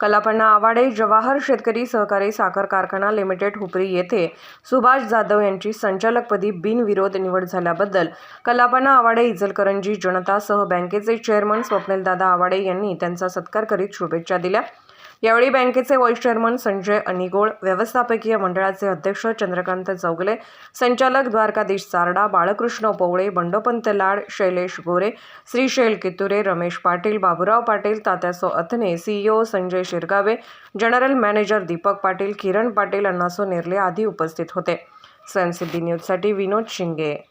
कलापण्णा आवाडे जवाहर शेतकरी सहकारी साखर कारखाना लिमिटेड हुपरी येथे सुभाष जाधव यांची संचालकपदी बिनविरोध निवड झाल्याबद्दल कलापण्णा आवाडे इचलकरंजी जनतासह बँकेचे चेअरमन स्वप्नीलदादा आवाडे यांनी त्यांचा सत्कार करीत शुभेच्छा दिल्या. यावेळी बँकेचे व्हाईस चेअरमन संजय अनिगोळ व्यवस्थापकीय मंडळाचे अध्यक्ष चंद्रकांत चौगले संचालक Dwarkadhish Sarda Balkrishna Pawale Bandopant Lad Shailesh Gore Shrishail Kiture Ramesh Patil Baburao Patil Tatyaso Athane CEO Sanjay Shirgave general manager Deepak Patil Kiran Patil Annaso Nerle आदी उपस्थित होते. सनसिद्धी न्यूजसाठी विनोद शिंगे.